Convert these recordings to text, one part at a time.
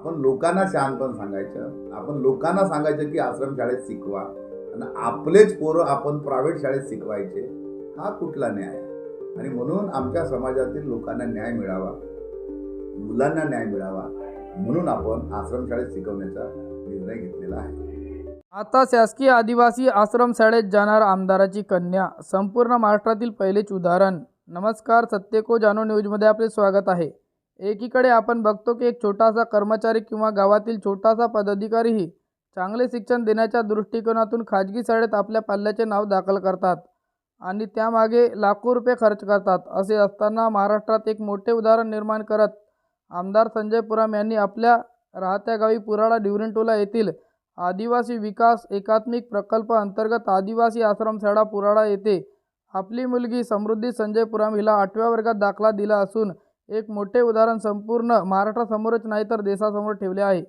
आपण लोकांना शहाणपण सांगायचं. आपण लोकांना सांगायचं की आश्रम शाळेत शिकवा. आणि आपलेच पोरं आपण प्रायव्हेट शाळेत शिकवायचे हा कुठला न्याय? आणि म्हणून आमच्या समाजातील लोकांना न्याय मिळावा. मुलांना न्याय मिळावा. म्हणून आपण आश्रम शाळेत शिकवण्याचा निर्णय घेतलेला आहे. आता शासकीय आदिवासी आश्रम शाळेत जाणार आमदाराची कन्या. संपूर्ण महाराष्ट्रातील पहिलेच उदाहरण. नमस्कार सत्यको जानो न्यूजमध्ये आपले स्वागत आहे. एकीकडे आपण बघतो की एक छोटासा कर्मचारी किंवा गावातील छोटासा पदाधिकारीही चांगले शिक्षण देण्याच्या दृष्टिकोनातून खाजगी शाळेत आपल्या पाल्याचे नाव दाखल करतात आणि त्यामागे लाखो रुपये खर्च करतात. असे असताना महाराष्ट्रात एक मोठे उदाहरण निर्माण करत आमदार संजय पुराम यांनी आपल्या राहत्या गावी पुराडा डिवरेंटोला येथील आदिवासी विकास एकात्मिक प्रकल्प अंतर्गत आदिवासी आश्रमशाळा पुराडा येथे आपली मुलगी समृद्धी संजय पुराम हिला आठव्या वर्गात दाखला दिला असून एक मोठे उदाहरण संपूर्ण महाराष्ट्रासमोरच नाही तर देशासमोर ठेवले आहे.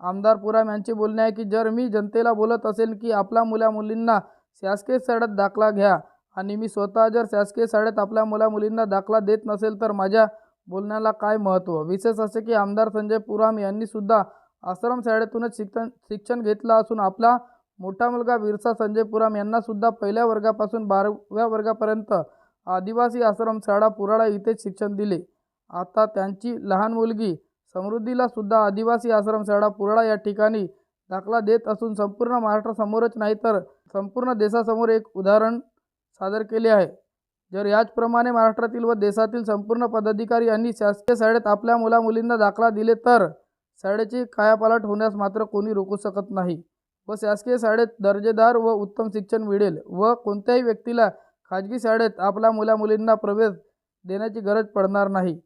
आमदार पुराम यांचे बोलणे आहे की जर मी जनतेला बोलत असेल की आपल्या मुला मुलींना शासकीय शाळेत दाखला घ्या आणि मी स्वतः जर शासकीय शाळेत आपल्या मुला मुलींना दाखला देत नसेल तर माझ्या बोलण्याला काय महत्त्व विशेष असे की आमदार संजय पुराम यांनीसुद्धा आश्रम शाळेतूनच शिक्षण शिक्षण घेतलं असून आपला मोठा मुलगा विरसा संजय पुराम यांनासुद्धा पहिल्या वर्गापासून बाराव्या वर्गापर्यंत आदिवासी आश्रम शाळा पुराळा इथेच शिक्षण दिले. आता त्यांची लहान मुलगी समृद्धीला सुद्धा आदिवासी आश्रम शाळा पुराडा या ठिकाणी दाखला देत असून संपूर्ण महाराष्ट्रासमोरच नाही तर संपूर्ण देशासमोर एक उदाहरण सादर केले आहे. जर याचप्रमाणे महाराष्ट्रातील व देशातील संपूर्ण पदाधिकारी यांनी शासकीय शाळेत आपल्या मुला मुलींना दाखला दिले तर शाळेची कायापालट होण्यास मात्र कोणी रोखू शकत नाही व शासकीय शाळेत दर्जेदार व उत्तम शिक्षण मिळेल व कोणत्याही व्यक्तीला खाजगी शाळेत आपल्या मुला मुलींना प्रवेश देण्याची गरज पडणार नाही.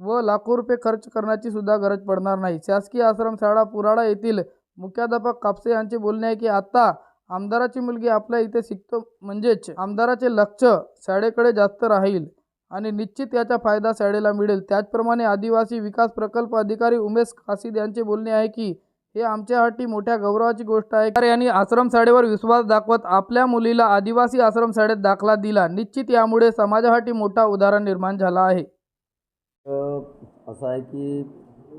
व लाखो रुपये खर्च करण्याची सुद्धा गरज पडणार नाही. शासकीय आश्रमशाळा पुराडा येथील मुख्याध्यापक कापसे यांचे बोलणे आहे की आता आमदाराची मुलगी आपल्या इथे शिकतो म्हणजेच आमदाराचे लक्ष शाळेकडे जास्त राहील आणि निश्चित याचा फायदा शाळेला मिळेल. त्याचप्रमाणे आदिवासी विकास प्रकल्प अधिकारी उमेश कासिद यांचे बोलणे आहे की हे आमच्यासाठी मोठ्या गौरवाची गोष्ट आहे. तर यांनी आश्रमशाळेवर विश्वास दाखवत आपल्या मुलीला आदिवासी आश्रमशाळेत दाखला दिला. निश्चित यामुळे समाजासाठी मोठा उदाहरण निर्माण झाला आहे. असं आहे की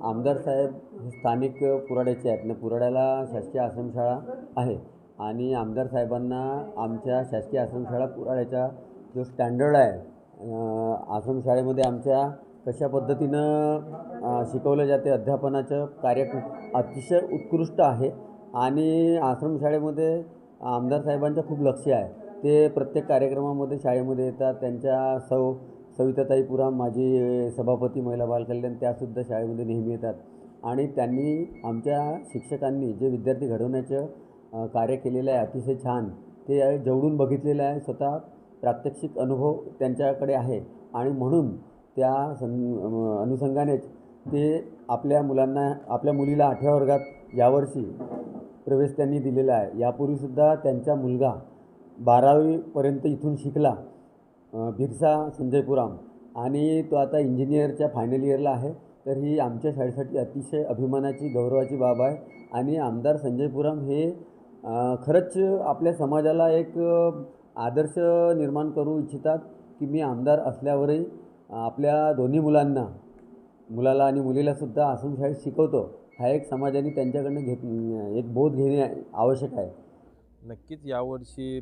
आमदार साहेब हे स्थानिक पुराड्याचे आहेत. ना पुराड्याला शासकीय आश्रमशाळा आहे. आणि आमदार साहेबांना आमच्या शासकीय आश्रमशाळा पुराड्याचा जो स्टँडर्ड आहे आश्रमशाळेमध्ये आमच्या कशा पद्धतीनं शिकवलं जाते अध्यापनाचं कार्य अतिशय उत्कृष्ट आहे. आणि आश्रमशाळेमध्ये आमदार साहेबांचं खूप लक्ष आहे. ते प्रत्येक कार्यक्रमामध्ये शाळेमध्ये येतात. त्यांच्या सौ सविताताई पुराम माझी सभापती महिला बालकल्याण त्यासुद्धा शाळेमध्ये नेहमी येतात. आणि त्यांनी आमच्या शिक्षकांनी जे विद्यार्थी घडवण्याचं कार्य केलेलं आहे अतिशय छान ते जवळून बघितलेलं आहे स्वतः प्रात्यक्षिक अनुभव त्यांच्याकडे आहे. आणि म्हणून त्या सं अनुषंगानेच ते आपल्या मुलांना आपल्या मुलीला आठव्या वर्गात यावर्षी प्रवेश त्यांनी दिलेला आहे. यापूर्वीसुद्धा त्यांचा मुलगा बारावीपर्यंत इथून शिकला. बिरसा संजयपुराम. आणि तो आता इंजिनियरच्या फायनल इयरला आहे. तर ही आमच्या शाळेसाठी अतिशय अभिमानाची गौरवाची बाब आहे. आणि आमदार संजयपुराम हे खरंच आपल्या समाजाला एक आदर्श निर्माण करू इच्छितात की मी आमदार असल्यावरही आपल्या दोन्ही मुलांना मुलाला आणि मुलीलासुद्धा आश्रमशाळेत शिकवतो. हा एक समाजाने त्यांच्याकडनं घेत एक बोध घेणे आवश्यक आहे. नक्कीच यावर्षी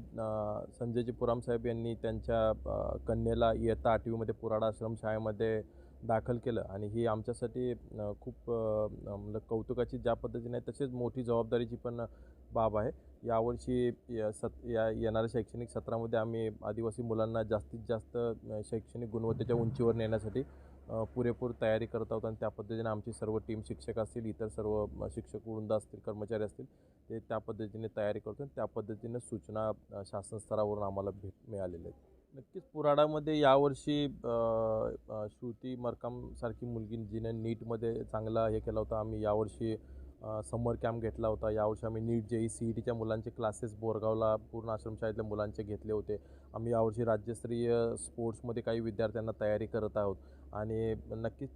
संजयजी पुराम साहेब यांनी त्यांच्या कन्येला इयत्ता आठवीमध्ये पुराडा आश्रम शाळेमध्ये दाखल केलं आणि ही आमच्यासाठी खूप म्हणजे कौतुकाची ज्या पद्धतीने आहे तसेच मोठी जबाबदारीची पण बाब आहे. यावर्षी या सत या येणाऱ्या शैक्षणिक सत्रामध्ये आम्ही आदिवासी मुलांना जास्तीत जास्त शैक्षणिक गुणवत्तेच्या उंचीवर नेण्यासाठी पुरेपूर तयारी करत आहोत आणि त्या पद्धतीने आमची सर्व टीम शिक्षक असतील इतर सर्व शिक्षक वृंद असतील कर्मचारी असतील ते त्या पद्धतीने तयारी करतो आणि त्या पद्धतीने सूचना शासनस्तरावरून शासन स्तरावरून आम्हाला भेट मिळालेल्या आहेत. नक्कीच पुराडामध्ये यावर्षी श्रुती मरकामसारखी मुलगी जिने नीटमध्ये चांगला हे केला होता. आम्ही यावर्षी समर कॅम्प घेतला होता. यावर्षी आम्ही नीट जे ई सी ई टीच्या मुलांचे क्लासेस बोरगावला पूर्ण आश्रमशाळेतल्या मुलांचे घेतले होते. आम्ही यावर्षी राज्यस्तरीय स्पोर्ट्समध्ये काही विद्यार्थ्यांना तयारी करत आहोत. आणि नक्कीच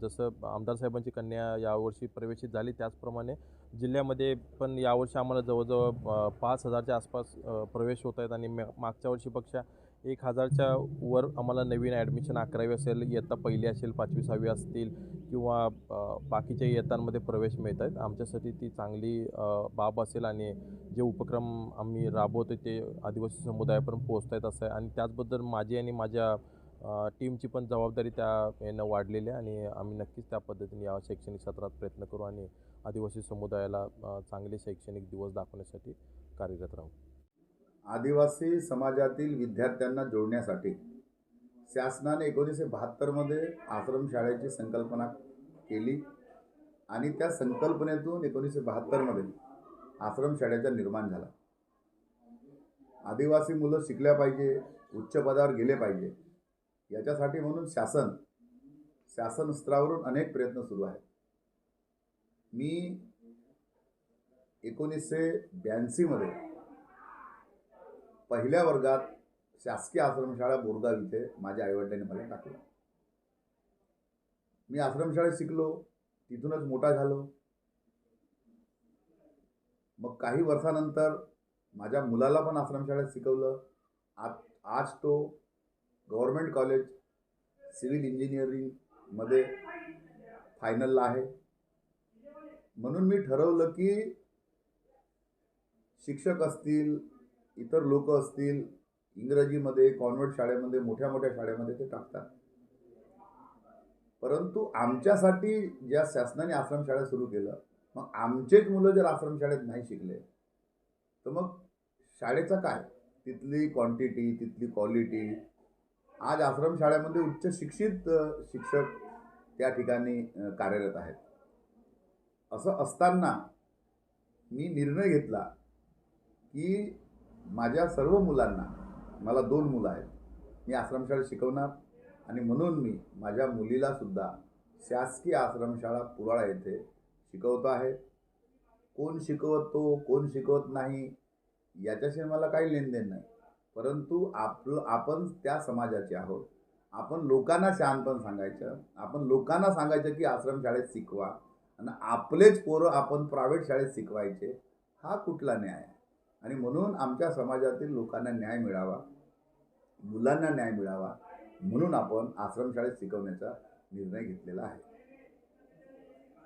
जसं आमदार साहेबांची कन्या यावर्षी प्रवेशित झाली त्याचप्रमाणे जिल्ह्यामध्ये पण यावर्षी आम्हाला जवळजवळ पाच हजारच्या आसपास प्रवेश होत आहेत. आणि मागच्या वर्षीपेक्षा एक हजारच्या वर आम्हाला नवीन ॲडमिशन अकरावी असेल इयत्ता पहिली असेल पाचवी सहावी असतील किंवा बाकीच्या इयत्तांमध्ये प्रवेश मिळत आहेत आमच्यासाठी ती चांगली बाब असेल आणि जे उपक्रम आम्ही राबवतो ते आदिवासी समुदायापर्यंत पोहोचत आहेत असं आहे. आणि त्याचबद्दल माझी आणि माझ्या टीमची पण जबाबदारी त्या यानं वाढलेली आहे आणि आम्ही नक्कीच त्या पद्धतीने या शैक्षणिक सत्रात प्रयत्न करू आणि आदिवासी समुदायाला चांगले शैक्षणिक दिवस दाखवण्यासाठी कार्यरत राहू. आदिवासी समाजातील विद्यार्थ्यांना जोडण्यासाठी शासनाने एकोणीसशे बहात्तरमध्ये आश्रमशाळेची संकल्पना केली आणि त्या संकल्पनेतून एकोणीसशे बहात्तरमध्ये आश्रमशाळेचा निर्माण झाला. आदिवासी मुलं शिकल्या पाहिजे उच्च पदावर गेले पाहिजे. याच्यासाठी म्हणून शासन शासन स्तरावरून अनेक प्रयत्न सुरू आहेत. मी एकोणीसशे ब्याऐंशीमध्ये पहिल्या वर्गात शासकीय आश्रमशाळा बोरगाव इथे माझ्या आईवडिलांनी मला टाकलं. मी आश्रमशाळेत शिकलो तिथूनच मोठा झालो. मग काही वर्षानंतर माझ्या मुलाला पण आश्रमशाळेत शिकवलं. आज आज तो गव्हर्मेंट कॉलेज सिव्हिल इंजिनिअरिंगमध्ये फायनलला आहे. म्हणून मी ठरवलं की शिक्षक असतील इतर लोक असतील इंग्रजीमध्ये कॉन्व्हेंट शाळेमध्ये मोठ्या मोठ्या शाळेमध्ये ते टाकतात. परंतु आमच्यासाठी ज्या शासनाने आश्रमशाळा सुरू केलं मग आमचेच मुलं जर आश्रमशाळेत नाही शिकले तर मग शाळेचं काय? तिथली क्वांटिटी तिथली क्वालिटी आज आश्रमशाळेमध्ये उच्च शिक्षित शिक्षक त्या ठिकाणी कार्यरत आहेत. असं असताना मी निर्णय घेतला की माझ्या सर्व मुलांना मला दोन मुलं आहेत. मी आश्रमशाळा शिकवणार आणि म्हणून मी माझ्या मुलीलासुद्धा शासकीय आश्रमशाळा पुराळा येथे शिकवतो आहे. कोण शिकवतो कोण शिकवत नाही याच्याशी मला काही लेनदेन नाही. परंतु आपलं आपण त्या समाजाचे आहोत. आपण लोकांना शहाणपण सांगायचं आपण लोकांना सांगायचं की आश्रमशाळेत शिकवा. आणि आपलेच पोरं आपण प्रायव्हेट शाळेत शिकवायचे हा कुठला न्याय आहे? आणि म्हणून आमच्या समाजातील लोकांना न्याय मिळावा मुलांना न्याय मिळावा म्हणून आपण आश्रमशाळेत शिकवण्याचा निर्णय घेतलेला आहे.